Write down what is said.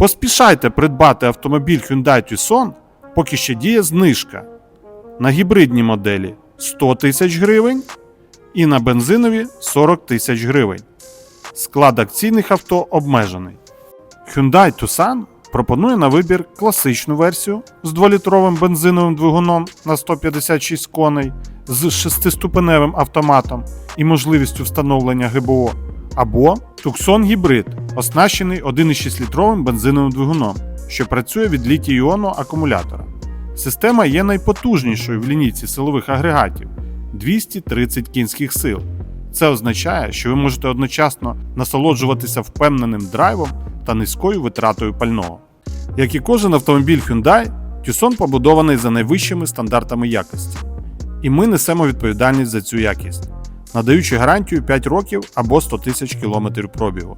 Поспішайте придбати автомобіль Hyundai Tucson, поки ще діє знижка. На гібридні моделі 100 тисяч гривень і на бензинові 40 тисяч гривень. Склад акційних авто обмежений. Hyundai Tucson пропонує на вибір класичну версію з 2-літровим бензиновим двигуном на 156 коней з 6-ступеневим автоматом і можливістю встановлення ГБО, або Tucson гібрид, оснащений 1,6-літровим бензиновим двигуном, що працює від літій-іонного акумулятора. Система є найпотужнішою в лінійці силових агрегатів 230 кінських сил. Це означає, що ви можете одночасно насолоджуватися впевненим драйвом та низькою витратою пального. Як і кожен автомобіль Hyundai, Tucson побудований за найвищими стандартами якості. І ми несемо відповідальність за цю якість, надаючи гарантію 5 років або 100 тисяч кілометрів пробігу.